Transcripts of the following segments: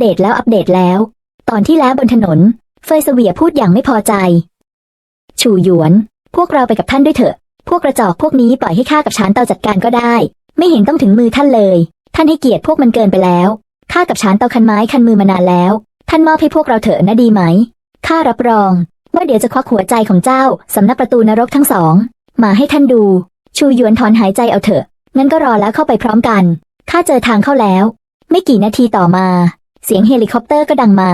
เดตแล้วอัปเดตแล้ว ตอนที่แล้วบนถนน เฟยเสวียพูดอย่างไม่พอใจ ชูหยวน พวกเราไปกับท่านด้วยเถอะ พวกกระจอกพวกนี้ปล่อยให้ข้ากับชานเตาจัดการก็ได้ ไม่เห็นต้องถึงมือท่านเลย ท่านให้เกียรติพวกมันเกินไปแล้วข้ากับชานเตาคันไม้คันมือมานานแล้ว ท่านมอบให้พวกเราเถอะนะดีไหมข้ารับรองว่าเดี๋ยวจะควักหัวใจของเจ้าสำนักประตูนรกทั้งสอง มาให้ท่านดู ชูหยวนถอนหายใจเอาเถอะงั้นก็รอแล้วเข้าไปพร้อมกันข้าเจอทางเข้าแล้ว ไม่กี่นาทีต่อมา เสียงเฮลิคอปเตอร์ก็ดังมา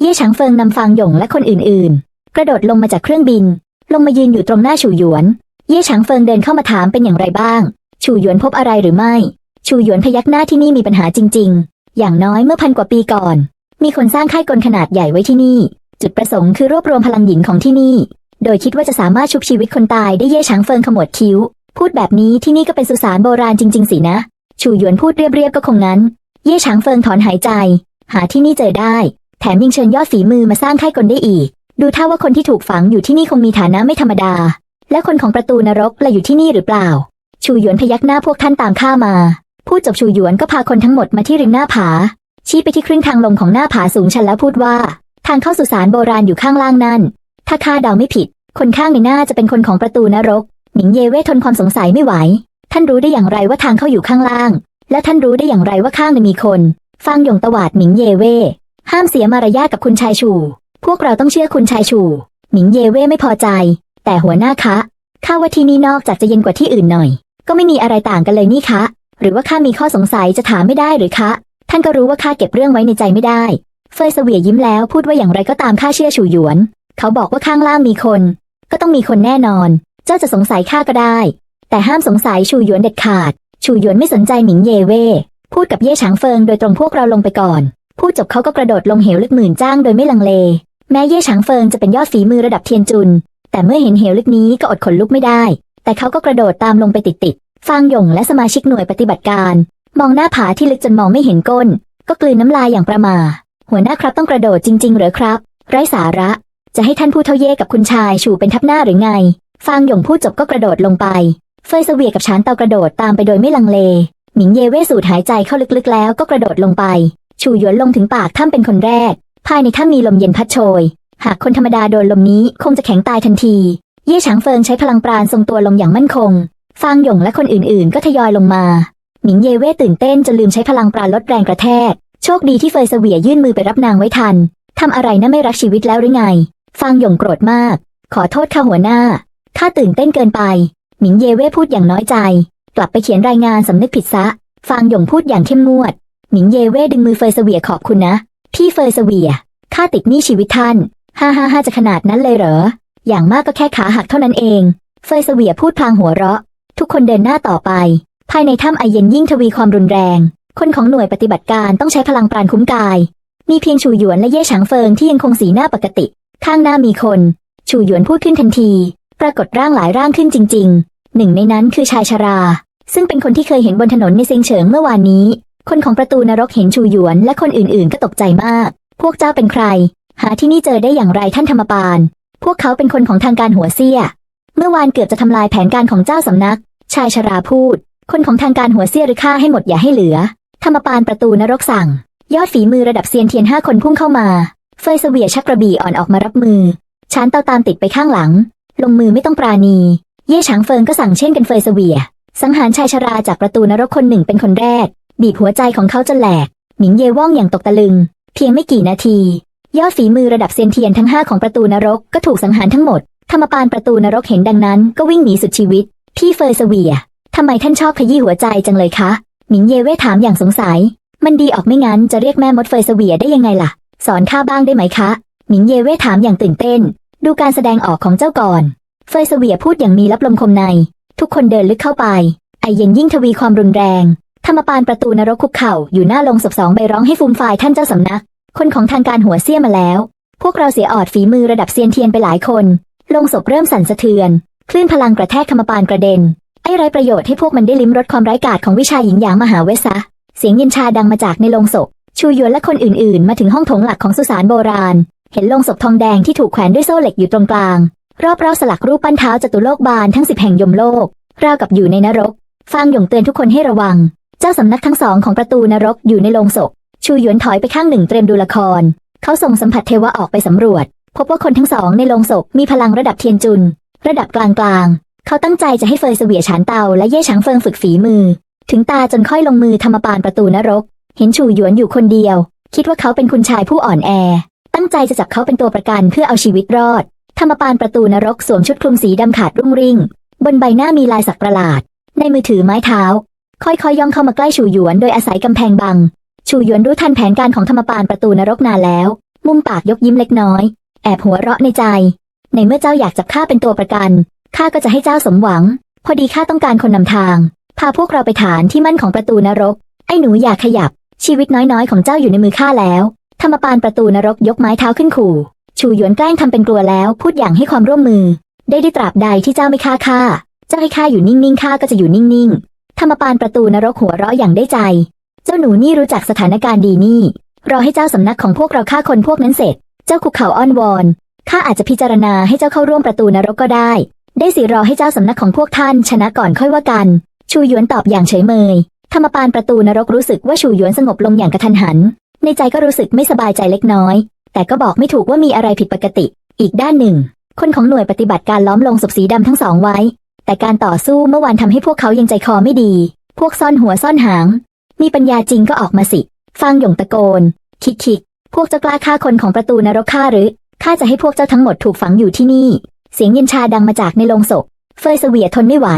เย่ฉางเฟิงนำฟางหยงและคนอื่นๆ กระโดดลงมาจากเครื่องบิน ลงมายืนอยู่ตรงหน้าชูหยวน เย่ฉางเฟิงเดินเข้ามาถามเป็นอย่างไรบ้างชูหยวนพบอะไรหรือไม่ชูหยวนพยักหน้าที่นี่มีปัญหาจริง ๆ อย่างน้อยเมื่อพันกว่าปีก่อน มีคนสร้างค่ายกลขนาดใหญ่ไว้ที่นี่ จุดประสงค์คือรวบรวมพลังหญิงของที่นี่ โดยคิดว่าจะสามารถชุบชีวิตคนตายได้เย่ฉางเฟิงขมวดคิ้ว พูดแบบนี้ที่นี่ก็เป็นสุสานโบราณจริง ๆ สินะชูหยวนพูดเรียบๆก็คงงั้น เย่ฉางเฟิงถอนหายใจ หาที่นี่เจอได้ แถมยังเชิญยอดฝีมือมาสร้างค่ายกลได้อีก ดูท่าว่าคนที่ถูกฝังอยู่ที่นี่คงมีฐานะไม่ธรรมดา และคนของประตูนรกละอยู่ที่นี่หรือเปล่า ชูหยวนพยักหน้าพวกท่านตามข้ามา พูดจบชูหยวนก็พาคนทั้งหมดมาที่ริมหน้าผา ชี้ไปที่ครึ่งทางลงของหน้าผาสูงชันแล้วพูดว่า ทางเข้าสุสานโบราณอยู่ข้างล่างนั่น ถ้าข้าเดาไม่ผิด คนข้างในหน้าจะเป็นคนของประตูนรก หนิงเยเว่ทนความสงสัยไม่ไหว ท่านรู้ได้อย่างไรว่าทางเข้าอยู่ข้างล่าง และท่านรู้ได้อย่างไรว่าข้างในมีคน ฟังหยงตวาดหนิงเยเว่ห้ามเสียมารยาทกับคุณชายชู พวกเราต้องเชื่อคุณชายชูหนิงเยเว่ไม่พอใจ แต่หัวหน้าคะ ข้าว่าที่นี่นอกจากจะเย็นกว่าที่อื่นหน่อย ก็ไม่มีอะไรต่างกันเลยนี่คะ หรือว่าข้ามีข้อสงสัยจะถามไม่ได้หรือคะ ท่านก็รู้ว่าข้าเก็บเรื่องไว้ในใจไม่ได้ เฟยเสวียยิ้มแล้วพูดว่าอย่างไรก็ตามข้าเชื่อชูหยวน เขาบอกว่าข้างล่างมีคน ก็ต้องมีคนแน่นอน เจ้าจะสงสัยข้าก็ได้ แต่ห้ามสงสัยชูหยวนเด็ดขาด ชูหยวนไม่สนใจหมิงเยเว่ พูดกับเย่ฉางเฟิงโดยตรงพวกเราลงไปก่อน พูดจบเขาก็กระโดดลงเหวลึกหมื่นจ้างโดยไม่ลังเล แม้เย่ฉางเฟิงจะเป็นยอดฝีมือระดับเทียนจุน แต่เมื่อเห็นเหวลึกนี้ก็อดขนลุกไม่ได้ แต่เขาก็กระโดดตามลงไปติดๆฟางหยงและสมาชิกหน่วยปฏิบัติการ มองหน้าผาที่ลึกจนมองไม่เห็นก้น ก็กลืนน้ำลายอย่างประหมา หัวหน้าครับต้องกระโดดจริงๆเหรอครับ ไร้สาระ จะให้ท่านพูดเท่าเย่กับคุณชายชูเป็นทับหน้าหรือไงฟางหยงพูดจบก็กระโดดลงไป เฟยเสวียกับชานเตากระโดดตามไปโดยไม่ลังเล หมิงเยเว่สูดหายใจเข้าลึกๆ แล้วก็กระโดดลงไป ชูหยวนลงถึงปากถ้ำเป็นคนแรก ภายในถ้ำมีลมเย็นพัดโชย หากคนธรรมดาโดนลมนี้คงจะแข็งตายทันที เย่ฉางเฟิงใช้พลังปราณทรงตัวลงอย่างมั่นคง ฟางหยงและคนอื่นๆ ก็ทยอยลงมา หมิงเยเว่ตื่นเต้นจนลืมใช้พลังปราณลดแรงกระแทก โชคดีที่เฟยเสวียยื่นมือไปรับนางไว้ทัน ทำอะไรนะไม่รักชีวิตแล้วหรือไง ฟางหยงโกรธมาก ขอโทษข้าหัวหน้า ข้าตื่นเต้นเกินไป หมิงเยเว่พูดอย่างน้อยใจ กลับไปเขียนรายงานสำนึกผิดซะ ฟางหยงพูดอย่างเข้มงวด หมิงเยเว่ดึงมือเฟยเสวียขอบคุณนะ พี่เฟยเสวียข้าติดหนี้ชีวิตท่านฮ่าฮ่าฮ่าจะขนาดนั้นเลยเหรอ อย่างมากก็แค่ขาหักเท่านั้นเอง เฟยเสวียพูดพลางหัวเราะ ทุกคนเดินหน้าต่อไป ภายในถ้ำไอเย็นยิ่งทวีความรุนแรง คนของหน่วยปฏิบัติการต้องใช้พลังปราณคุ้มกาย มีเพียงชูหยวนและเย่ฉางเฟิงที่ยังคงสีหน้าปกติ ข้างหน้ามีคน ชูหยวนพูดขึ้นทันที ปรากฏร่างหลายร่างขึ้นจริง หนึ่งในนั้นคือชายชรา ซึ่งเป็นคนที่เคยเห็นบนถนนในเซิงเฉิงเมื่อวานนี้ คนของประตูนรกเห็นชูหยวนและคนอื่นๆ ก็ตกใจมาก พวกเจ้าเป็นใคร หาที่นี่เจอได้อย่างไรท่านธรรมปานพวกเขาเป็นคนของทางการหัวเสี้ยเมื่อวานเกือบจะทำลายแผนการของเจ้าสำนัก ชายชราพูด คนของทางการหัวเสี้ยหรือฆ่าให้หมดอย่าให้เหลือ ธรรมปานประตูนรกสั่ง ยอดฝีมือระดับเซียนเทียนห้าคนพุ่งเข้ามา เฟยเสวียชักกระบี่อ่อนออกมารับมือชานเตาตามติดไปข้างหลัง ลงมือไม่ต้องปราณี เย่ฉางเฟิงก็สั่งเช่นกันเฟยเสวีย สังหารชายชราจากประตูนรกคนหนึ่งเป็นคนแรก บีบหัวใจของเขาจนแหลก หมิงเยว่องอย่างตกตะลึง เพียงไม่กี่นาที ยอดฝีมือระดับเซียนเทียนทั้งห้าของประตูนรกก็ถูกสังหารทั้งหมดธรรมปานประตูนรกเห็นดังนั้นก็วิ่งหนีสุดชีวิต พี่เฟยเสวียทำไมท่านชอบขยี้หัวใจจังเลยคะ หมิงเยเว่ถามอย่างสงสัย มันดีออกไม่งั้นจะเรียกแม่มดเฟยเสวียได้ยังไงล่ะ สอนข้าบ้างได้ไหมคะ หมิงเยเว่ถามอย่างตื่นเต้น ดูการแสดงออกของเจ้าก่อน เฟยเสวียพูดอย่างมีลับลมคมใน ทุกคนเดินลึกเข้าไป ไอเย็นยิ่งทวีความรุนแรง ธรรมปานประตูนรกคุกเข่าอยู่หน้าลงศพสองใบร้องให้ฟูมฟายท่านเจ้าสำนัก คนของทางการหัวเสี้ยมาแล้ว พวกเราเสียออดฝีมือระดับเซียนเทียนไปหลายคน ลงศพเริ่มสั่นสะเทือน คลื่นพลังกระแทกธรรมปานกระเด็น ไอ้ไรประโยชน์ให้พวกมันได้ลิ้มรสความไร้กาจของวิชาหญิงหยางมหาเวสะเสียงเย็นชาดังมาจากในโรงศพ ชูยวนและคนอื่นๆ มาถึงห้องโถงหลักของสุสานโบราณ เห็นโลงศพทองแดงที่ถูกแขวนด้วยโซ่เหล็กอยู่ตรงกลาง รอบๆสลักรูปปั้นเท้าจตุโลกบาลทั้งสิบแห่งยมโลก ราวกับอยู่ในนรก ฟางหยงเตือนทุกคนให้ระวัง เจ้าสำนักทั้งสองของประตูนรกอยู่ในโลงศพ ชูหยวนถอยไปข้างหนึ่งเตรียมดูละคร เขาส่งสัมผัสเทวะออกไปสำรวจ พบว่าคนทั้งสองในโรงศพมีพลังระดับเทียนจุน ระดับกลางๆ เขาตั้งใจจะให้เฟยเสวียฉานเตาและเย่ฉางเฟิงฝึกฝีมือ ถึงตาจนค่อยลงมือทำปานประตูนรก เห็นชูหยวนอยู่คนเดียว คิดว่าเขาเป็นคุณชายผู้อ่อนแอ ตั้งใจจะจับเขาเป็นตัวประกันเพื่อเอาชีวิตรอด ธรรมปานประตูนรกสวมชุดคลุมสีดำขาดรุ่งริ่ง บนใบหน้ามีลายสักประหลาด ในมือถือไม้เท้า ค่อยๆย่องเข้ามาใกล้ชูหยวนโดยอาศัยกำแพงบังชูหยวนรู้ทันแผนการของธรรมปานประตูนรกนานแล้ว มุมปากยกยิ้มเล็กน้อย แอบหัวเราะในใจ ในเมื่อเจ้าอยากจับข้าเป็นตัวประกันข้าก็จะให้เจ้าสมหวัง พอดีข้าต้องการคนนำทาง พาพวกเราไปฐานที่มั่นของประตูนรก ไอ้หนูอยากขยับ ชีวิตน้อยๆ ของเจ้าอยู่ในมือข้าแล้วธรรมปานประตูนรกยกไม้เท้าขึ้นขู่ ชูหยวนแกล้งทำเป็นกลัวแล้วพูดอย่างให้ความร่วมมือ ได้ได้ตราบใดที่เจ้าไม่ฆ่าข้าเจ้าให้ข้าอยู่นิ่งๆข้าก็จะอยู่นิ่งๆธรรมปานประตูนรกหัวเราะอย่างได้ใจ เจ้าหนูนี่รู้จักสถานการณ์ดีนี่ รอให้เจ้าสำนักของพวกเราฆ่าคนพวกนั้นเสร็จ เจ้าคุกเข่าอ้อนวอนข้าอาจจะพิจารณาให้เจ้าเข้าร่วมประตูนรกก็ได้ ได้สิรอให้เจ้าสำนักของพวกท่านชนะก่อนค่อยว่ากัน ชูหยวนตอบอย่างเฉยเมยธรรมปานประตูนรกรู้สึกว่าชูหยวนสงบลงอย่างกระทันหัน ในใจก็รู้สึกไม่สบายใจเล็กน้อย แต่ก็บอกไม่ถูกว่ามีอะไรผิดปกติ อีกด้านหนึ่ง คนของหน่วยปฏิบัติการล้อมลงศพสีดำทั้งสองไว้ แต่การต่อสู้เมื่อวานทำให้พวกเขายังใจคอไม่ดี พวกซ่อนหัวซ่อนหาง มีปัญญาจริงก็ออกมาสิฟางหยงตะโกน คิกคิกพวกเจ้ากล้าฆ่าคนของประตูนรกฆ่าหรือข้าจะให้พวกเจ้าทั้งหมดถูกฝังอยู่ที่นี่ เสียงเย็นชาดังมาจากในโรงศพ เฟยเสวียทนไม่ไหว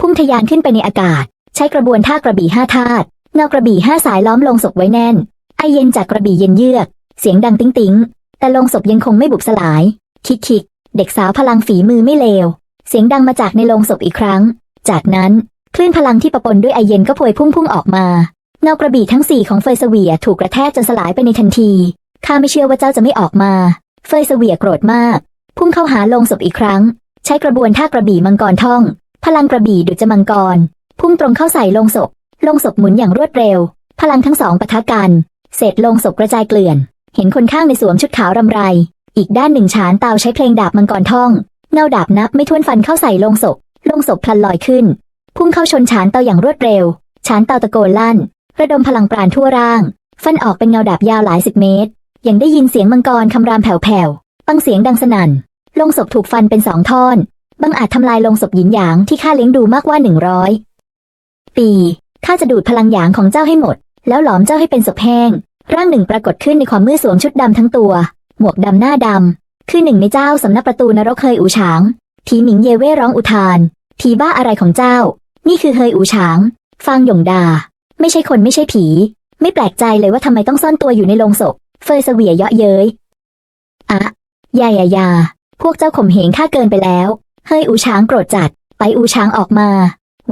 พุ่งทะยานขึ้นไปในอากาศ ใช้กระบวนท่ากระบี่ห้าธาตุเงากระบี่ห้าสายล้อมโรงศพไว้แน่น ไอเย็นจากกระบี่เย็นเยือก เสียงดังติ้งติ้งแต่โรงศพยังคงไม่บุบสลาย คิกคิกเด็กสาวพลังฝีมือไม่เลว เสียงดังมาจากในโรงศพอีกครั้ง จากนั้นคลื่นพลังที่ประปนด้วยไอเย็นก็พวยพุ่งพุ่งออกมา เงากระบี่ทั้งสี่ของเฟยเสวียถูกกระแทกจนสลายไปในทันที ข้าไม่เชื่อว่าเจ้าจะไม่ออกมา เฟยเสวียโกรธมาก พุ่งเข้าหาโลงศพอีกครั้ง ใช้กระบวนท่ากระบี่มังกรท่อง พลังกระบี่ดุจมังกร พุ่งตรงเข้าใส่โลงศพ โลงศพหมุนอย่างรวดเร็ว พลังทั้งสองปะทะกัน เศษโลงศพกระจายเกลื่อน เห็นคนข้างในสวมชุดขาวรำไร อีกด้านหนึ่งฉานเตาใช้เพลงดาบมังกรท่อง เงาดาบนับไม่ถ้วนฟันเข้าใส่ลงศพ ลงศพพลันลอยขึ้น พุ่งเข้าชนฉานเตาอย่างรวดเร็ว ฉานเตาตะโกนลั่น ระดมพลังปราณทั่วร่าง ฟันออกเป็นเงาดาบยาวหลายสิบเมตร ยังได้ยินเสียงมังกรคำรามแผ่วๆฟังเสียงดังสนั่น ลงศพถูกฟันเป็นสองท่อนบังอาจทำลายลงศพหยินหยางที่ข้าเลี้ยงดูมากกว่าหนึ่งร้อยปีข้าจะดูดพลังหยางของเจ้าให้หมด แล้วหลอมเจ้าให้เป็นศพแห้ง ร่างหนึ่งปรากฏขึ้นในความมืดสวมชุดดำทั้งตัว หมวกดำหน้าดำ คือหนึ่งในเจ้าสำนักประตูนรกเฮยอูฉาง ทีหมิงเยเว่ร้องอุทาน ทีบ้าอะไรของเจ้า นี่คือเฮยอูฉาง ฟางหยงดา ไม่ใช่คนไม่ใช่ผี ไม่แปลกใจเลยว่าทำไมต้องซ่อนตัวอยู่ในโลงศพ เฟยเสวียเยาะเย้ย อะยายายา พวกเจ้าข่มเหงข้าเกินไปแล้ว เฮยอูช้างโกรธจัด ไปอูช้างออกมา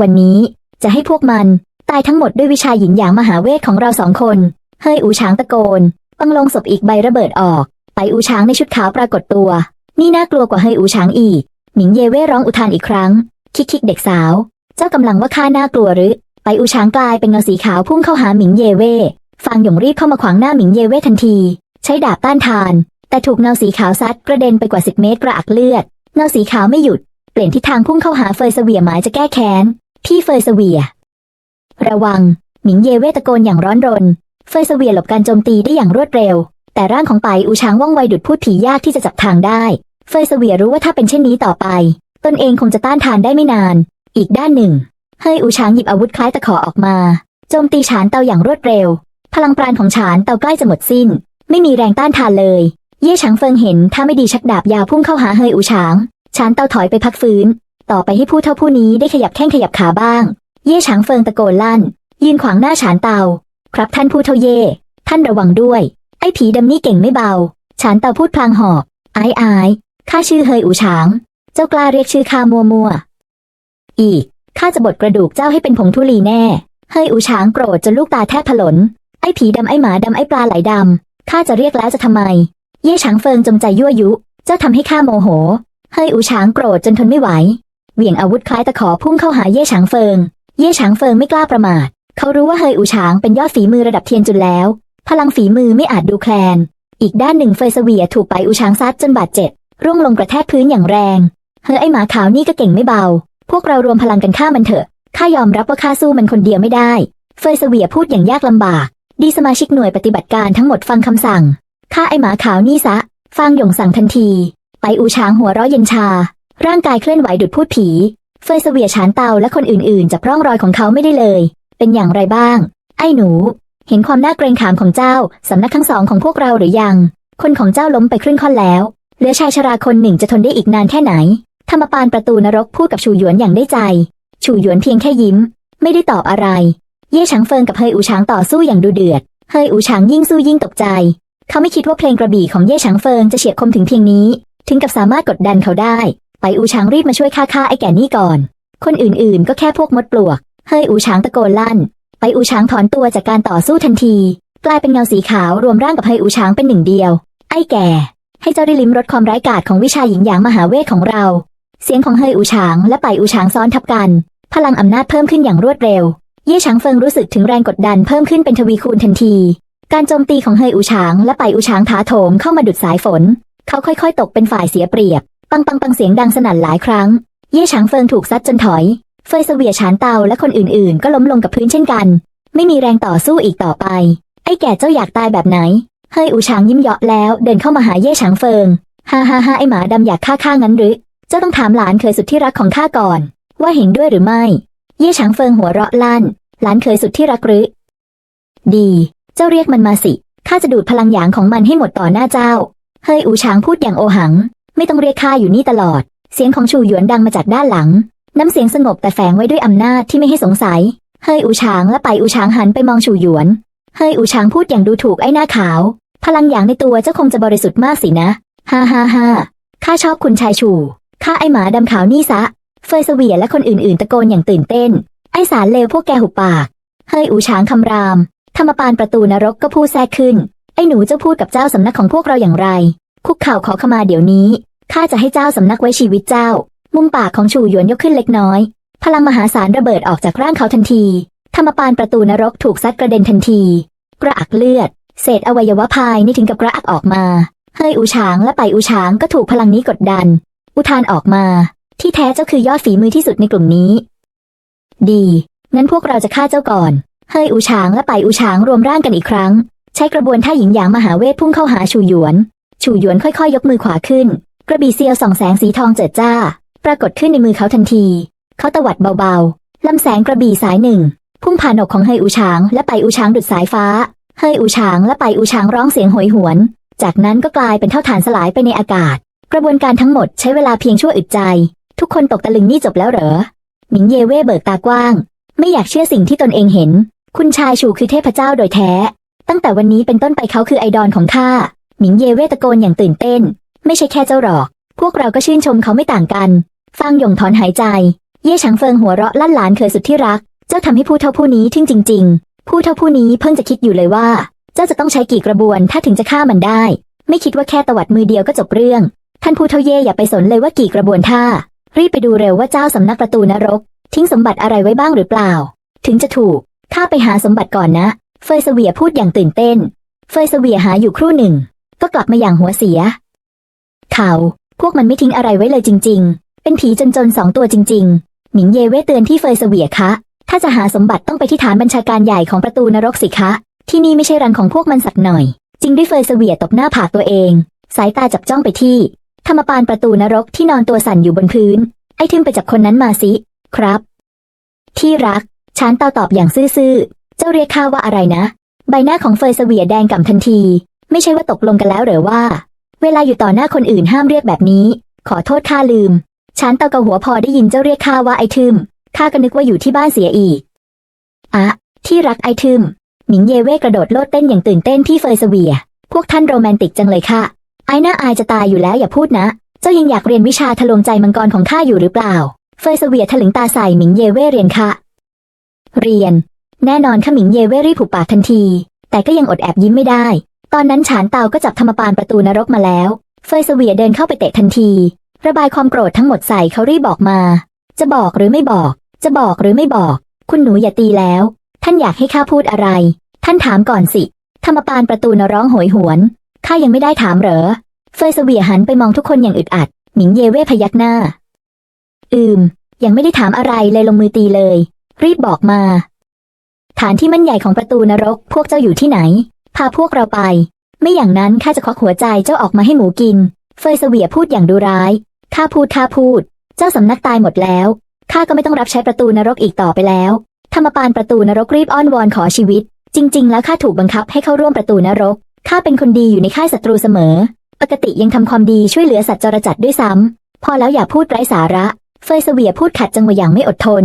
วันนี้จะให้พวกมันตายทั้งหมดด้วยวิชาหยินหยางมหาเวทของเราสองคน เฮยอูช้างตะโกน ปังลงศพอีกใบระเบิดออก ไปอูช้างในชุดขาวปรากฏตัว นี่น่ากลัวกว่าเฮยอูช้างอีก หมิงเยเว่ร้องอุทานอีกครั้ง คิกคิกเด็กสาว เจ้ากำลังว่าข้าน่ากลัวหรือ ไปอูช้างกลายเป็นเงาสีขาวพุ่งเข้าหาหมิงเยเว่ฟางหยงรีบเข้ามาขวางหน้าหมิงเยเว่ทันที ใช้ดาบต้านทาน แต่ถูกเงาสีขาวซัดกระเด็นไปกว่าสิบเมตรกระอักเลือด เงาสีขาวไม่หยุด เปลี่ยนทิศทางพุ่งเข้าหาเฟยเสวียหมายจะแก้แค้นที่เฟยเสวีย ระวัง หมิงเยเว่ตะโกนอย่างร้อนรน เฟยเสวียหลบการโจมตีได้อย่างรวดเร็ว แต่ร่างของไปอูช้างว่องไวดุดพูดผียากที่จะจับทางได้ เฟยเสวียรู้ว่าถ้าเป็นเช่นนี้ต่อไป ตนเองคงจะต้านทานได้ไม่นาน อีกด้านหนึ่งเฮยอูช้างหยิบอาวุธคล้ายตะขอออกมา โจมตีฉานเตาอย่างรวดเร็ว พลังปราณของฉานเตาใกล้จะหมดสิ้น ไม่มีแรงต้านทานเลย เย่ฉางเฟิงเห็นถ้าไม่ดีชักดาบยาวพุ่งเข้าหาเฮยอูฉางฉานเตาถอยไปพักฟื้น ต่อไปให้ผู้เท่าผู้นี้ได้ขยับแข้งขยับขาบ้าง เย่ฉางเฟิงตะโกนลั่น ยืนขวางหน้าฉานเตา ครับท่านผู้เทเย ท่านระวังด้วย ไอ้ผีดำนี่เก่งไม่เบา ฉานเตาพูดพลางหอบอายอายข้าชื่อเฮยอูฉาง เจ้ากล้าเรียกชื่อข้ามัวมัว อีก ข้าจะบดกระดูกเจ้าให้เป็นผงทุลีแน่ เฮยอูช้างโกรธจนลูกตาแทบถลน ไอ้ผีดำไอ้หมาดำไอ้ปลาไหลดำ ข้าจะเรียกแล้วจะทำไม เย่ช้างเฟิงจงใจยั่วยุ เจ้าทำให้ข้าโมโห เฮยอูช้างโกรธจนทนไม่ไหว เหวี่ยงอาวุธคล้ายตะขอพุ่งเข้าหาเย่ช้างเฟิง เย่ช้างเฟิงไม่กล้าประมาท เขารู้ว่าเฮยอูช้างเป็นยอดฝีมือระดับเทียนจุนแล้ว พลังฝีมือไม่อาจดูแคลน อีกด้านหนึ่งเฟยเสวียถูกไปอูช้างซัดจนบาดเจ็บ ร่วงลงกระแทกพื้นอย่างแรง เฮ้ยไอหมาขาวนี่ก็เก่งไม่เบา พวกเรารวมพลังกันฆ่ามันเถอะ ข้ายอมรับว่าข้าสู้มันคนเดียวไม่ได้ เฟยเสวียพูดอย่างยากลำบาก ดีสมาชิกหน่วยปฏิบัติการทั้งหมดฟังคำสั่งฆ่าไอหมาขาวนี่ซะฟางหยงสั่งทันที ไปอูช้างหัวเราะเย็นชา ร่างกายเคลื่อนไหวดุดพูดผี เฟยเสวียฉานเตาและคนอื่นๆจับร่องรอยของเขาไม่ได้เลย เป็นอย่างไรบ้าง ไอ้หนู เห็นความน่าเกรงขามของเจ้าสำนักทั้งสองของพวกเราหรือยัง คนของเจ้าล้มไปครึ่งค่อนแล้วเหลือชายชราคนหนึ่งจะทนได้อีกนานแค่ไหนธรรมปานประตูนรกพูดกับชูหยวนอย่างได้ใจ ชูหยวนเพียงแค่ยิ้ม ไม่ได้ตอบอะไร เย่ฉางเฟิงกับเฮยอูฉางต่อสู้อย่างดูเดือด เฮยอูฉางยิ่งสู้ยิ่งตกใจ เขาไม่คิดว่าเพลงกระบี่ของเย่ฉางเฟิงจะเฉียบคมถึงเพียงนี้ ถึงกับสามารถกดดันเขาได้ ไปอูฉางรีบมาช่วยฆ่าฆ่าไอ้แก่นี่ก่อน คนอื่นๆ ก็แค่พวกมดปลวก เฮยอูฉางตะโกนลั่น ไปอูฉางถอนตัวจากการต่อสู้ทันที กลายเป็นเงาสีขาวรวมร่างกับเฮยอูฉางเป็นหนึ่งเดียว ไอ้แก่ ให้เจ้าได้ลิ้มรสความร้ายกาจของวิชาหญิงหยางมหาเวทของเรา เสียงของเฮยอูฉางและไปอูฉางซ้อนทับกัน พลังอำนาจเพิ่มขึ้นอย่างรวดเร็ว เย่ฉางเฟิงรู้สึกถึงแรงกดดันเพิ่มขึ้นเป็นทวีคูณทันที การโจมตีของเฮยอูฉางและไปอูฉางถาโถมเข้ามาดุดสายฝน เขาค่อยๆ ตกเป็นฝ่ายเสียเปรียบ ปังปังปังเสียงดังสนั่นหลายครั้ง เย่ฉางเฟิงถูกซัดจนถอย เฟยเสวียฉานเตาและคนอื่นๆ ก็ล้มลงกับพื้นเช่นกัน ไม่มีแรงต่อสู้อีกต่อไป ไอ้แก่เจ้าอยากตายแบบไหน เฮยอูฉางยิ้มเยาะแล้วเดินเข้ามาหาเย่ฉางเฟิง ฮ่าฮ่าฮ่าไอหมาดำอยากฆ่าข้างั้นหรือ เจ้าต้องถามหลานเคยสุดที่รักของข้าก่อน ว่าเห็นด้วยหรือไม่ เย่ฉางเฟิงหัวเราะลั่น หลานเคยสุดที่รักหรือ ดี เจ้าเรียกมันมาสิ ข้าจะดูดพลังหยางของมันให้หมดต่อหน้าเจ้า เฮยอูฉางพูดอย่างโอหัง ไม่ต้องเรียกข้าอยู่นี่ตลอด เสียงของชูหยวนดังมาจากด้านหลัง น้ำเสียงสงบแต่แฝงไว้ด้วยอำนาจที่ไม่ให้สงสัย เฮยอูฉางและไปอูฉางหันไปมองชูหยวน เฮยอูฉางพูดอย่างดูถูกไอ้หน้าขาว พลังหยางในตัวเจ้าคงจะบริสุทธิ์มากสินะ ฮ่าฮ่าฮ่าข้าชอบคุณชายชูข้าไอหมาดำขาวนี่ซะ เฟยเสวียและคนอื่นๆ ตะโกนอย่างตื่นเต้น ไอสารเลวพวกแกหุบปาก เฮยอูฉางคำราม ธรรมปานประตูนรกก็พูดแทรกขึ้น ไอหนูเจ้าพูดกับเจ้าสำนักของพวกเราอย่างไร คุกเข่าขอขมาเดี๋ยวนี้ ข้าจะให้เจ้าสำนักไว้ชีวิตเจ้า มุมปากของชูหยวนยกขึ้นเล็กน้อย พลังมหาศาลระเบิดออกจากร่างเขาทันทีธรรมปานประตูนรกถูกซัดกระเด็นทันที กระอักเลือด เศษอวัยวะภายนี่ถึงกับกระอักออกมา เฮยอูฉางและไปอูฉางก็ถูกพลังนี้กดดัน อุทานออกมา ที่แท้เจ้าคือยอดฝีมือที่สุดในกลุ่มนี้ ดีงั้นพวกเราจะฆ่าเจ้าก่อน เฮยอูฉางและไปอูฉางรวมร่างกันอีกครั้ง ใช้กระบวนท่าหญิงหยางมหาเวทพุ่งเข้าหาชูหยวน ชูหยวนค่อยๆยกมือขวาขึ้น กระบี่เซียวส่องแสงสีทองเจิดจ้า ปรากฏขึ้นในมือเขาทันที เขาตวัดเบาๆลำแสงกระบี่สายหนึ่ง พุ่งผ่านอกของเฮยอูฉางและไปอูฉางดุดสายฟ้า เฮยอูฉางและไปอูฉางร้องเสียงโหยหวน จากนั้นก็กลายเป็นเท่าฐานสลายไปในอากาศ กระบวนการทั้งหมดใช้เวลาเพียงชั่วอึดใจ ทุกคนตกตะลึงนี่จบแล้วเหรอหมิงเยเว่เบิกตากว้าง ไม่อยากเชื่อสิ่งที่ตนเองเห็น คุณชายชูคือเทพเจ้าโดยแท้ ตั้งแต่วันนี้เป็นต้นไปเขาคือไอดอลของข้าหมิงเยเว่ตะโกนอย่างตื่นเต้น ไม่ใช่แค่เจ้าหรอก พวกเราก็ชื่นชมเขาไม่ต่างกัน ฟางหยงถอนหายใจ เย่ฉางเฟิงหัวเราะลั่นหลานเคยสุดที่รัก เจ้าทำให้ผู้เท่าผู้นี้ทึ่งจริง ๆ ผู้เท่าผู้นี้เพิ่งจะคิดอยู่เลยว่า เจ้าจะต้องใช้กี่กระบวนถ้าถึงจะฆ่ามันได้ ไม่คิดว่าแค่ตวัดมือเดียวก็จบเรื่อง ท่านผู้เท่าเย่อย่าไปสนเลยว่ากี่กระบวนท่า รีบไปดูเร็วว่าเจ้าสำนักประตูนรก ทิ้งสมบัติอะไรไว้บ้างหรือเปล่า ถึงจะถูกข้าไปหาสมบัติก่อนนะ เฟยเสวียพูดอย่างตื่นเต้น เฟยเสวียหาอยู่ครู่หนึ่ง ก็กลับมาอย่างหัวเสีย เขา พวกมันไม่ทิ้งอะไรไว้เลยจริง ๆ เป็นผีจนๆสองตัวจริง ๆ หมิงเยเว่เตือนที่เฟยเสวียคะ ถ้าจะหาสมบัติต้องไปที่ฐานบัญชาการใหญ่ของประตูนรกสิคะ ที่นี่ไม่ใช่รังของพวกมันสักหน่อย จริงด้วยเฟยเสวียตบหน้าผากตัวเอง สายตาจับจ้องไปที่ ธรรมปานประตูนรกที่นอนตัวสั่นอยู่บนพื้น ไอ้ทึมไปจับคนนั้นมาสิ ครับ ที่รักชานเตาตอบอย่างซื่อๆ เจ้าเรียกข้าว่าอะไรนะ ใบหน้าของเฟยเสวียแดงก่ำทันที ไม่ใช่ว่าตกลงกันแล้วหรือว่า เวลาอยู่ต่อหน้าคนอื่นห้ามเรียกแบบนี้ ขอโทษข้าลืม ชานเตาเกาหัวพอได้ยินเจ้าเรียกข้าว่าไอทึมข้าก็นึกว่าอยู่ที่บ้านเสียอีกอะที่รักไอทึมหมิงเยเว่กระโดดโลดเต้นอย่างตื่นเต้นที่เฟยเสวีย พวกท่านโรแมนติกจังเลยค่ะ ไอหน้าอายจะตายอยู่แล้วอย่าพูดนะ เจ้ายังอยากเรียนวิชาทะลวงใจมังกรของข้าอยู่หรือเปล่า เฟยเสวียถลึงตาใส่หมิงเยเว่เรียนค่ะ เรียน แน่นอนข้าหมิงเยเว่รีบผูกปากทันที แต่ก็ยังอดแอบยิ้มไม่ได้ ตอนนั้นฉานเตาก็จับธรรมปานประตูนรกมาแล้ว เฟยเสวียเดินเข้าไปเตะทันที ระบายความโกรธทั้งหมดใส่เขารีบบอกมา จะบอกหรือไม่บอก จะบอกหรือไม่บอก คุณหนูอย่าตีแล้ว ท่านอยากให้ข้าพูดอะไร ท่านถามก่อนสิ ธรรมปานประตูนร้องโหยหวน ข้ายังไม่ได้ถามเหรอ เฟยเสวียหันไปมองทุกคนอย่างอึดอัด หมิงเยเว่พยักหน้า อืม ยังไม่ได้ถามอะไรเลยลงมือตีเลย รีบบอกมา ฐานที่มั่นใหญ่ของประตูนรก พวกเจ้าอยู่ที่ไหน พาพวกเราไป ไม่อย่างนั้นข้าจะควักหัวใจเจ้าออกมาให้หมูกิน เฟยเสวียพูดอย่างดูร้าย ข้าพูดข้าพูด เจ้าสำนักตายหมดแล้ว ข้าก็ไม่ต้องรับใช้ประตูนรกอีกต่อไปแล้ว ธรรมปานประตูนรกรีบอ้อนวอนขอชีวิต จริง ๆ แล้วข้าถูกบังคับให้เข้าร่วมประตูนรก ข้าเป็นคนดีอยู่ในค่ายศัตรูเสมอ ปกติยังทำความดีช่วยเหลือสัตว์จรจัดด้วยซ้ำ พอแล้วอย่าพูดไร้สาระ เฟยเสวียพูดขัดจังหวะอย่างไม่อดทน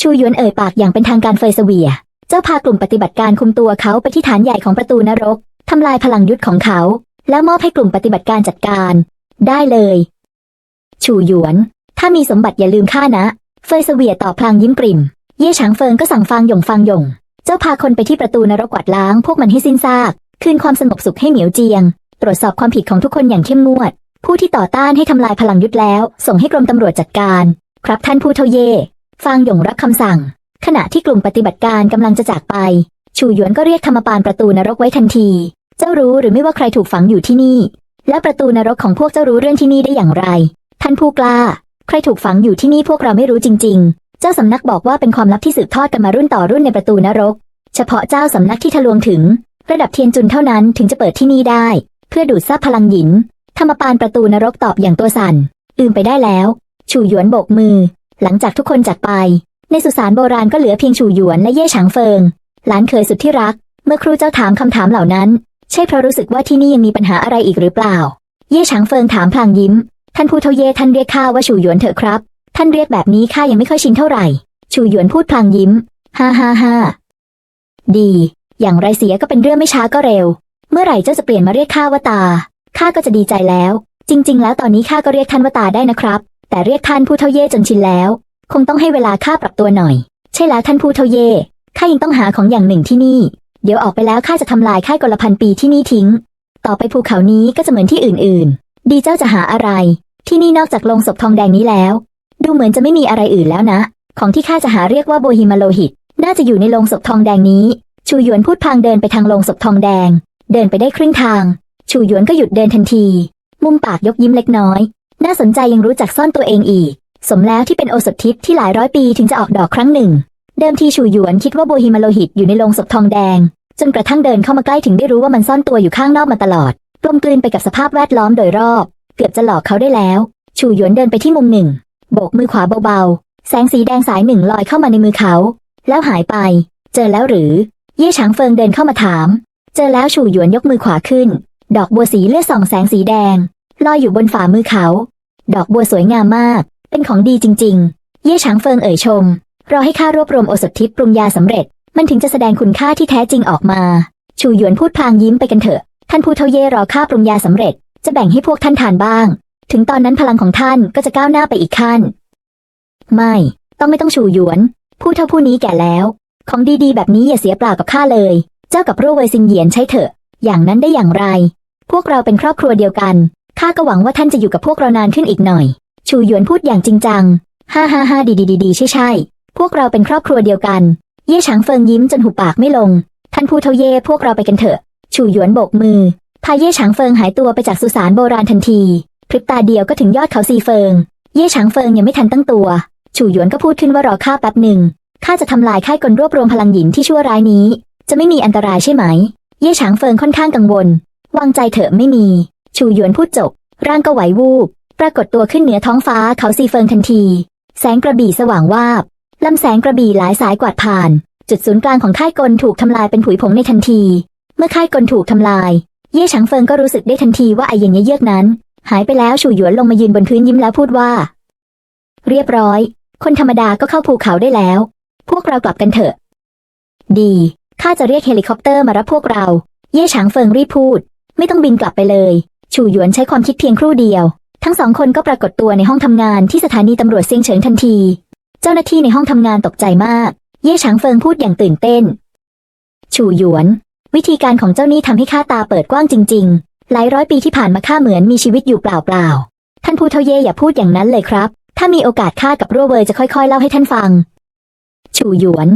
ชูยวนเอ่ยปากอย่างเป็นทางการเฟยเสวีย เจ้าพากลุ่มปฏิบัติการคุมตัวเขาไปที่ฐานใหญ่ของประตูนรกทำลายพลังยุทธของเขา แล้วมอบให้กลุ่มปฏิบัติการจัดการ ได้เลย ชูหยวน ถ้ามีสมบัติอย่าลืมข้านะ เฟยเสวียตอบพลางยิ้มกริ่มเย่ฉางเฟิงก็สั่งฟางหยงฟางหยง เจ้าพาคนไปที่ประตูนรกกวาดล้างพวกมันให้สิ้นซาก คืนความสงบสุขให้เหมียวเจียง ตรวจสอบความผิดของทุกคนอย่างเข้มงวด ผู้ที่ต่อต้านให้ทำลายพลังยุทธแล้ว ส่งให้กรมตำรวจจัดการ ครับท่านผู้เทเย่ฟางหยงรับคำสั่ง ขณะที่กลุ่มปฏิบัติการกำลังจะจากไป ชูหยวนก็เรียกธรรมปานประตูนรกไว้ทันที เจ้ารู้หรือไม่ว่าใครถูกฝังอยู่ที่นี่ และประตูนรกของพวกเจ้ารู้เรื่องที่นี่ได้อย่างไร ท่านผู้กล้า ใครถูกฝังอยู่ที่นี่พวกเราไม่รู้จริง ๆ เจ้าสำนักบอกว่าเป็นความลับที่สืบทอดกันมารุ่นต่อรุ่นในประตูนรก เฉพาะเจ้าสำนักที่ทะลวงถึง ระดับเทียนจุนเท่านั้นถึงจะเปิดที่นี่ได้ เพื่อดูดซับพลังหยินธรรมปานประตูนรกตอบอย่างตัวสั่นลืมไปได้แล้วชูหยวนโบกมือ หลังจากทุกคนจากไป ในสุสานโบราณก็เหลือเพียงชูหยวนและเย่ฉางเฟิง หลานเคยสุดที่รัก เมื่อครูเจ้าถามคำถามเหล่านั้น ใช่เพราะรู้สึกว่าที่นี่ยังมีปัญหาอะไรอีกหรือเปล่า เย่ฉางเฟิงถามพลางยิ้ม ท่านผู้เท่าเย่ท่านเรียกข้าว่าชูหยวนเถอะครับ ท่านเรียกแบบนี้ข้ายังไม่ค่อยชินเท่าไหร่ ชูหยวนพูดพลางยิ้ม ฮ่าฮ่าฮ่าดี อย่างไรเสียก็เป็นเรื่องไม่ช้าก็เร็ว เมื่อไหร่เจ้าจะเปลี่ยนมาเรียกข้าว่าตา ข้าก็จะดีใจแล้ว จริง ๆ แล้วตอนนี้ข้าก็เรียกท่านว่าตาได้นะครับ แต่เรียกท่านผู้เท่าเย่จนชินแล้ว คงต้องให้เวลาข้าปรับตัวหน่อย ใช่แล้วท่านผู้เท่าเย่ข้ายังต้องหาของอย่างหนึ่งที่นี่ เดี๋ยวออกไปแล้วข้าจะทำลายค่ายกลพันปีที่นี่ทิ้ง ต่อไปภูเขานี้ก็จะเหมือนที่อื่นๆ ดีเจ้าจะหาอะไร ที่นี่นอกจากโลงศพทองแดงนี้แล้ว ดูเหมือนจะไม่มีอะไรอื่นแล้วนะ ของที่ข้าจะหาเรียกว่าโบฮิมาโลหิต น่าจะอยู่ในโลงศพทองแดงนี้ ชูหยวนพูดพางเดินไปทางโลงศพทองแดง เดินไปได้ครึ่งทาง ชูหยวนก็หยุดเดินทันที มุมปากยกยิ้มเล็กน้อย น่าสนใจยังรู้จักซ่อนตัวเองอีก สมแล้วที่เป็นโอสถทิพย์ที่หลายร้อยปีถึงจะออกดอกครั้งหนึ่ง เดิมทีชูหยวนคิดว่าโบฮิมาโลหิตอยู่ในโลงศพทองแดง จนกระทั่งเดินเข้ามาใกล้ถึงได้รู้ว่ามันซ่อนตัวอยู่ข้างนอกมาตลอดกลมกลืนไปกับสภาพแวดล้อมโดยรอบ เกือบจะหลอกเขาได้แล้วชูหยวนเดินไปที่มุมหนึ่ง โบกมือขวาเบาๆ แสงสีแดงสายหนึ่งลอยเข้ามาในมือเขา แล้วหายไป เจอแล้วหรือ เย่ฉางเฟิงเดินเข้ามาถาม เจอแล้วชูหยวนยกมือขวาขึ้น ดอกบัวสีเลือดส่องแสงสีแดง ลอยอยู่บนฝ่ามือเขา ดอกบัวสวยงามมาก เป็นของดีจริง ๆ เย่ฉางเฟิงเอ่ยชม รอให้ข้ารวบรวมโอสถทิพย์ปรุงยาสำเร็จ มันถึงจะแสดงคุณค่าที่แท้จริงออกมา ชูหยวนพูดพลางยิ้มไปกันเถอะ ท่านผู้เท่าเย่รอข้าปรุงยาสำเร็จ จะแบ่งให้พวกท่านทานบ้าง ถึงตอนนั้นพลังของท่านก็จะก้าวหน้าไปอีกขั้น ไม่ ต้องไม่ต้องชูหยวน ผู้เท่าผู้นี้แก่แล้ว ของดีๆ แบบนี้อย่าเสียเปล่ากับข้าเลย เจ้ากับรั่วเวยซิงเหยียนใช้เถอะ อย่างนั้นได้อย่างไร พวกเราเป็นครอบครัวเดียวกัน ข้าก็หวังว่าท่านจะอยู่กับพวกเรานานขึ้นอีกหน่อย ชูหยวนพูดอย่างจริงจัง ฮ่าฮ่าฮ่าดีดีดีดีใช่ใช่ พวกเราเป็นครอบครัวเดียวกัน เย่ฉางเฟิงยิ้มจนหุบปากไม่ลง ท่านผู้เท่าเย่พวกเราไปกันเถอะ ชูหยวนโบกมือ พาเย่ฉางเฟิงหายตัวไปจากสุสานโบราณทันที พริบตาเดียวก็ถึงยอดเขาซีเฟิง เย่ฉางเฟิงยังไม่ทันตั้งตัว ชูหยวนก็พูดขึ้นว่ารอข้าแป๊บหนึ่ง ข้าจะทำลายค่ายกลรวบรวมพลังหยินที่ชั่วร้ายนี้ จะไม่มีอันตรายใช่ไหม เย่ฉางเฟิงค่อนข้างกังวล วางใจเถอะไม่มี ชูหยวนพูดจบ ร่างก็ไหววูบ ปรากฏตัวขึ้นเหนือท้องฟ้าเขาซีเฟิงทันที แสงกระบี่สว่างวาบ ลำแสงกระบี่หลายสายกวาดผ่าน จุดศูนย์กลางของค่ายกลถูกทำลายเป็นผุยผงในทันที เมื่อค่ายกลถูกทำลาย เย่ฉางเฟิงก็รู้สึกได้ทันทีว่าไอเย็นเยือกนั้น หายไปแล้วชูหยวนลงมายืนบนพื้นยิ้มแล้วพูดว่า เรียบร้อย คนธรรมดาก็เข้าภูเขาได้แล้ว พวกเรากลับกันเถอะ ดีข้าจะเรียกเฮลิคอปเตอร์มารับพวกเรา เย่ฉางเฟิงรีบพูด ไม่ต้องบินกลับไปเลยชูหยวนใช้ความคิดเพียงครู่เดียว ทั้งสองคนก็ปรากฏตัวในห้องทำงานที่สถานีตำรวจเซียงเฉิงทันที เจ้าหน้าที่ในห้องทำงานตกใจมาก เย่ฉางเฟิงพูดอย่างตื่นเต้นชูหยวน วิธีการของเจ้านี่ทำให้ข้าตาเปิดกว้างจริง ๆ หลายร้อยปีที่ผ่านมาข้าเหมือนมีชีวิตอยู่เปล่าๆ ท่านผู้เท่าเย่อย่าพูดอย่างนั้นเลยครับ ถ้ามีโอกาสข้ากับรั่วเวยจะค่อยๆ เล่าให้ท่านฟังชูหยวน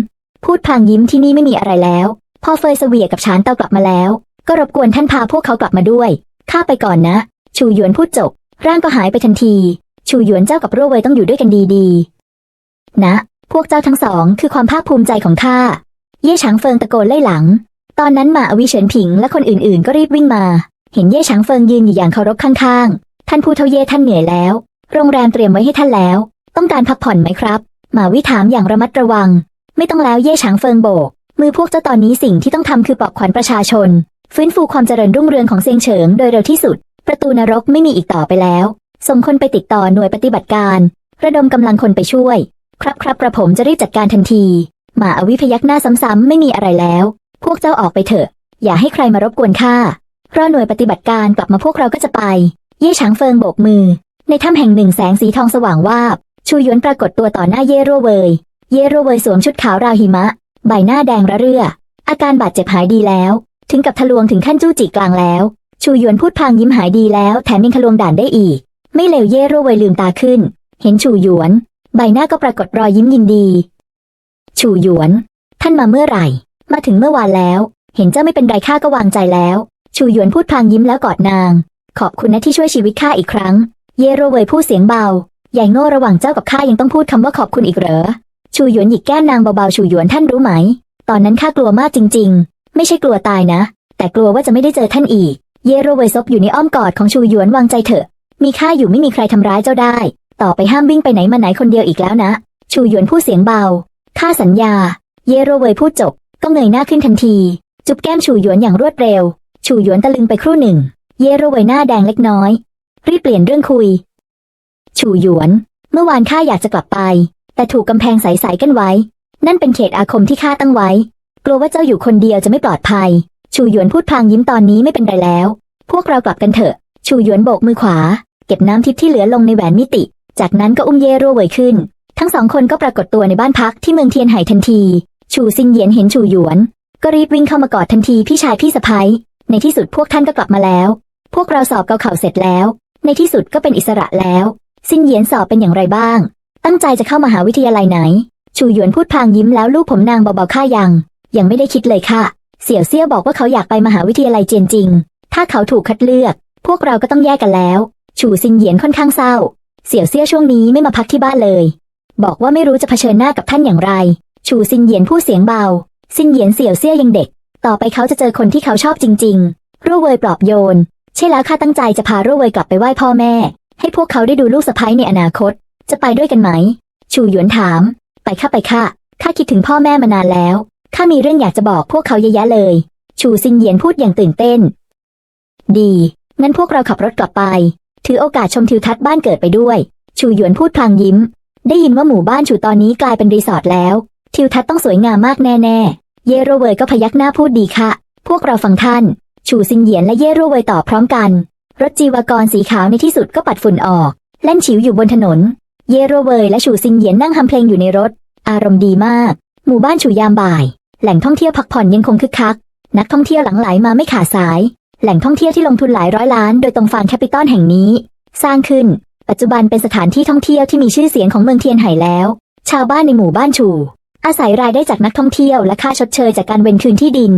พูดพลางยิ้มที่นี่ไม่มีอะไรแล้ว พอเฟยเสวียกับชานเตากลับมาแล้ว ก็รบกวนท่านพาพวกเขากลับมาด้วย ข้าไปก่อนนะชูหยวนพูดจบ ร่างก็หายไปทันทีชูหยวนเจ้ากับรั่วเวยต้องอยู่ด้วยกันดีๆ นะ พวกเจ้าทั้งสองคือความภาคภูมิใจของข้า เย่ฉางเฟิงตะโกนไล่หลัง ตอนนั้นหมาอวิเฉินผิงและคนอื่นๆ ก็รีบวิ่งมา เห็นเย่ฉางเฟิงยืนอยู่อย่างเคารพข้างๆ ท่านผู้เฒ่าเย่ท่านเหนื่อยแล้ว โรงแรมเตรียมไว้ให้ท่านแล้ว ต้องการพักผ่อนไหมครับ หมาวิถามอย่างระมัดระวัง ไม่ต้องแล้วเย่ฉางเฟิงโบก มือพวกเจ้าตอนนี้สิ่งที่ต้องทำคือปลอบขวัญประชาชน ฟื้นฟูความเจริญรุ่งเรืองของเซียงเฉิงโดยเร็วที่สุด ประตูนรกไม่มีอีกต่อไปแล้วส่งคนไปติดต่อหน่วยปฏิบัติการ ระดมกำลังคนไปช่วย ครับครับกระผมจะรีบจัดการทันที หมาอวิพยักหน้าซ้ำๆไม่มีอะไรแล้ว พวกเจ้าออกไปเถอะ อย่าให้ใครมารบกวนข้ารอหน่วยปฏิบัติการกลับมาพวกเราก็จะไป เย่ฉางเฟิงโบกมือ ในถ้ำแห่งหนึ่งแสงสีทองสว่างวาบ ชูหยวนปรากฏตัวต่อหน้าเย่โรเวย เย่โรเวยสวมชุดขาวราวหิมะ ใบหน้าแดงระเรื่อ อาการบาดเจ็บหายดีแล้ว ถึงกับทะลวงถึงขั้นจู้จีกลางแล้ว ชูหยวนพูดพางยิ้มหายดีแล้วแถมยังทะลวงด่านได้อีก ไม่เลวเย่โรเวยลืมตาขึ้น เห็นชูหยวน ใบหน้าก็ปรากฏรอยยิ้มยินดี ชูหยวน ท่านมาเมื่อไหร่ มาถึงเมื่อวานแล้ว เห็นเจ้าไม่เป็นไรข้าก็วางใจแล้ว ชูหยวนพูดพลางยิ้มแล้วกอดนาง ขอบคุณนะที่ช่วยชีวิตข้าอีกครั้ง เยโรเวยพูดเสียงเบา ใหญ่โง่ระหว่างเจ้ากับข้ายังต้องพูดคำว่าขอบคุณอีกเหรอ ชูหยวนหยิกแก้มนางเบาๆ ชูหยวนท่านรู้ไหม ตอนนั้นข้ากลัวมากจริง ๆ ไม่ใช่กลัวตายนะ แต่กลัวว่าจะไม่ได้เจอท่านอีก เยโรเวยซบอยู่ในอ้อมกอดของชูหยวนวางใจเถอะ มีข้าอยู่ไม่มีใครทำร้ายเจ้าได้ ต่อไปห้ามวิ่งไปไหนมาไหนคนเดียวอีกแล้วนะ ชูหยวนพูดเสียงเบา ข้าสัญญา เยโรเวยพูดจบ ก็เงยหน้าขึ้นทันที จุบแก้มชูหยวนอย่างรวดเร็ว ชูหยวนตะลึงไปครู่หนึ่ง เยโรเวยหน้าแดงเล็กน้อย รีบเปลี่ยนเรื่องคุย ชูหยวน เมื่อวานข้าอยากจะกลับไป แต่ถูกกำแพงใสๆกันไว้ นั่นเป็นเขตอาคมที่ข้าตั้งไว้ กลัวว่าเจ้าอยู่คนเดียวจะไม่ปลอดภัย ชูหยวนพูดพลางยิ้มตอนนี้ไม่เป็นไรแล้ว พวกเรากลับกันเถอะ ชูหยวนโบกมือขวาเก็บน้ำทิพย์ที่เหลือลงในแหวนมิติ จากนั้นก็อุ้มเย่โรเวยขึ้น ทั้งสองคนก็ปรากฏตัวในบ้านพักที่เมืองเทียนไห่ทันที ชูซิงเหยียนเห็นชูหยวน ก็รีบวิ่งเข้ามากอดทันทีพี่ชายพี่สะพ้ยในที่สุดพวกท่านก็กลับมาแล้ว พวกเราสอบเกาเข่าเสร็จแล้ว ในที่สุดก็เป็นอิสระแล้ว ซินเหยียนสอบเป็นอย่างไรบ้าง ตั้งใจจะเข้ามหาวิทยาลัยไหน ชูหยวนพูดพลางยิ้มแล้วลูบผมนางเบาๆค่ายัง ยังไม่ได้คิดเลยค่ะ เสี่ยวเซี่ยบอกว่าเขาอยากไปมหาวิทยาลัยเจียนจริง ถ้าเขาถูกคัดเลือก พวกเราก็ต้องแยกกันแล้ว ชูซินเหยียนค่อนข้างเศร้า เสี่ยวเซี่ยช่วงนี้ไม่มาพักที่บ้านเลย บอกว่าไม่รู้จะเผชิญหน้ากับท่านอย่างไร ชูซินเหยียนพูดเสียงเบา ซินเหยียนเสี่ยวเซี่ยยังเด็ก ต่อไปเขาจะเจอคนที่เขาชอบจริงๆรู่เวยปลอบโยน ใช่แล้วข้าตั้งใจจะพารู่เวยกลับไปไหว้พ่อแม่ ให้พวกเขาได้ดูลูกสะใภ้ในอนาคต จะไปด้วยกันไหม ชูหยวนถาม ไปข้าไปข้าข้าคิดถึงพ่อแม่มานานแล้วข้ามีเรื่องอยากจะบอกพวกเขาเยอะแยะเลย ชูซินเหยียนพูดอย่างตื่นเต้น ดี งั้นพวกเราขับรถกลับไป ถือโอกาสชมทิวทัศน์บ้านเกิดไปด้วย ชูหยวนพูดพลางยิ้ม ได้ยินว่าหมู่บ้านชูตอนนี้กลายเป็นรีสอร์ทแล้ว ทิวทัศน์ต้องสวยงามมากแน่ๆ เยโรเวยก็พยักหน้าพูดดีค่ะ พวกเราฟังท่าน ชูซินเหยียนและเยโรเวยตอบพร้อมกัน รถจีวากรสีขาวในที่สุดก็ปัดฝุ่นออกเล่นฉิวอยู่บนถนน เยโรเวยและชูซินเหยียนนั่งทำเพลงอยู่ในรถ อารมณ์ดีมาก หมู่บ้านชูยามบ่าย แหล่งท่องเที่ยวพักผ่อนยังคงคึกคัก นักท่องเที่ยวหลั่งไหลมาไม่ขาดสาย แหล่งท่องเที่ยวที่ลงทุนหลายร้อยล้านโดยตรงฟานแคปิตอลแห่งนี้ สร้างขึ้น ปัจจุบันเป็นสถานที่ท่องเที่ยวที่มีชื่อเสียงของเมืองเทียนไห่แล้ว ชาวบ้านในหมู่บ้านชู อาศัยรายได้จากนักท่องเที่ยวและค่าชดเชยจากการเวนคืนที่ดิน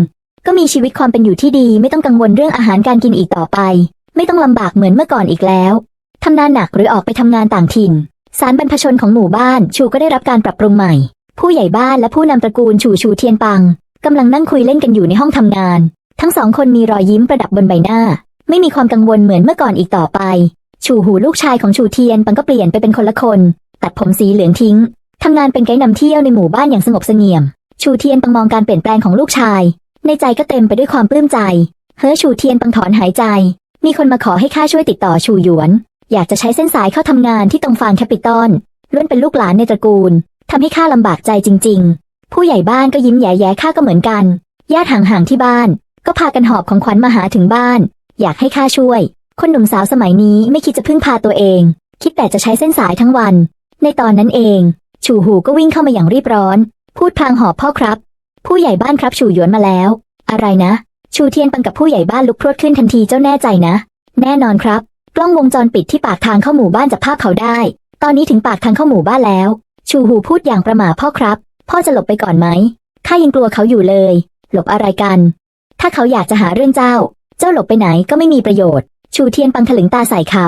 ก็มีชีวิตความเป็นอยู่ที่ดีไม่ต้องกังวลเรื่องอาหารการกินอีกต่อไป ไม่ต้องลำบากเหมือนเมื่อก่อนอีกแล้วทำงานหนักหรือออกไปทำงานต่างถิ่น สารบรรพชนของหมู่บ้านชูก็ได้รับการปรับปรุงใหม่ ผู้ใหญ่บ้านและผู้นำตระกูลชูชูเทียนปังกำลังนั่งคุยเล่นกันอยู่ในห้องทำงาน ทั้งสองคนมีรอยยิ้มประดับบนใบหน้า ไม่มีความกังวลเหมือนเมื่อก่อนอีกต่อไป ชูหูลูกชายของชูเทียนปังก็เปลี่ยนไปเป็นคนละคน ตัดผมสีเหลืองทิ้งทำงานเป็นไกด์นำเที่ยวในหมู่บ้านอย่างสงบเสงี่ยม ชูเทียนปังมองการเปลี่ยนแปลงของลูกชาย ในใจก็เต็มไปด้วยความปลื้มใจ เฮ้อชูเทียนปังถอนหายใจ มีคนมาขอให้ข้าช่วยติดต่อชูหยวน อยากจะใช้เส้นสายเข้าทำงานที่ตรงฟางแคปิตอลล้วนเป็นลูกหลานในตระกูลทำให้ข้าลำบากใจจริง ๆ ผู้ใหญ่บ้านก็ยิ้มแย้ๆข้าก็เหมือนกันญาติห่างๆที่บ้าน ก็พากันหอบของขวัญมาหาถึงบ้าน อยากให้ข้าช่วย คนหนุ่มสาวสมัยนี้ไม่คิดจะพึ่งพาตัวเอง คิดแต่จะใช้เส้นสายทั้งวัน ในตอนนั้นเอง ชูหูก็วิ่งเข้ามาอย่างรีบร้อน พูดพลางหอบพ่อครับ ผู้ใหญ่บ้านครับชูหยวนมาแล้ว อะไรนะ ชูเทียนปังกับผู้ใหญ่บ้านลุกพรวดขึ้นทันทีเจ้าแน่ใจนะ แน่นอนครับ กล้องวงจรปิดที่ปากทางเข้าหมู่บ้านจับภาพเขาได้ ตอนนี้ถึงปากทางเข้าหมู่บ้านแล้ว ชูหูพูดอย่างประหม่าพ่อครับ พ่อจะหลบไปก่อนไหมข้ายังกลัวเขาอยู่เลย หลบอะไรกัน ถ้าเขาอยากจะหาเรื่องเจ้า เจ้าหลบไปไหนก็ไม่มีประโยชน์ ชูเทียนปังถลึงตาใส่เขา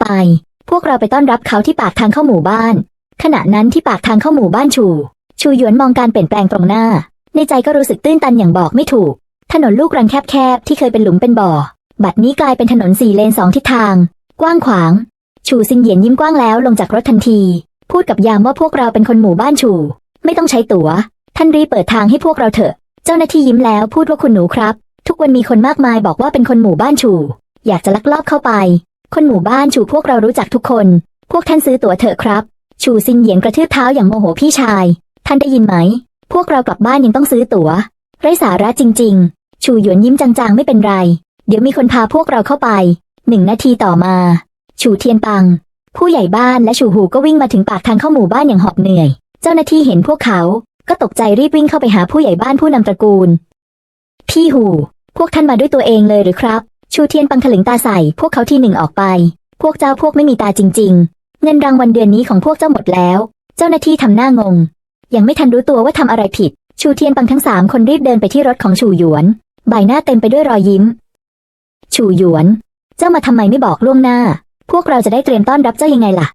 ไป พวกเราไปต้อนรับเขาที่ปากทางเข้าหมู่บ้าน ขณะนั้นที่ปากทางเข้าหมู่บ้านชู ชูหยวนมองการเปลี่ยนแปลงตรงหน้า ในใจก็รู้สึกตื้นตันอย่างบอกไม่ถูก ถนนลูกรังแคบๆที่เคยเป็นหลุมเป็นบ่อ บัดนี้กลายเป็นถนนสี่เลนสองทิศทาง กว้างขวาง ชูซินเหยียนยิ้มกว้างแล้วลงจากรถทันที พูดกับยามว่าพวกเราเป็นคนหมู่บ้านชู ไม่ต้องใช้ตั๋ว ท่านรีเปิดทางให้พวกเราเถอะ เจ้าหน้าที่ยิ้มแล้วพูดว่าคุณหนูครับ ทุกวันมีคนมากมายบอกว่าเป็นคนหมู่บ้านชู อยากจะลักลอบเข้าไป คนหมู่บ้านชูพวกเรารู้จักทุกคน พวกท่านซื้อตั๋วเถอะครับ ชูซินเหยียนกระทืบเท้าอย่างโมโหพี่ชาย ท่านได้ยินไหม พวกเรากลับบ้านยังต้องซื้อตั๋ว ไร้สาระจริง ๆ ชูหยวนยิ้มจางๆไม่เป็นไร เดี๋ยวมีคนพาพวกเราเข้าไป หนึ่งนาทีต่อมา ชูเทียนปัง ผู้ใหญ่บ้านและชูหูก็วิ่งมาถึงปากทางเข้าหมู่บ้านอย่างหอบเหนื่อย เจ้าหน้าที่เห็นพวกเขา ก็ตกใจรีบวิ่งเข้าไปหาผู้ใหญ่บ้านผู้นำตระกูล พี่หู พวกท่านมาด้วยตัวเองเลยหรือครับ ชูเทียนปังถลึงตาใส่ พวกเขาทีหนึ่งออกไป พวกเจ้าพวกไม่มีตาจริง ๆ เงินรางวัลเดือนนี้ของพวกเจ้าหมดแล้ว เจ้าหน้าที่ทำหน้างง ยังไม่ทันรู้ตัวว่าทำอะไรผิด ชูเทียนปังทั้งสามคนรีบเดินไปที่รถของชูหยวน ใบหน้าเต็มไปด้วยรอยยิ้ม ชูหยวน เจ้ามาทำไมไม่บอกล่วงหน้า พวกเราจะได้เตรียมต้อนรับเจ้ายังไงล่ะ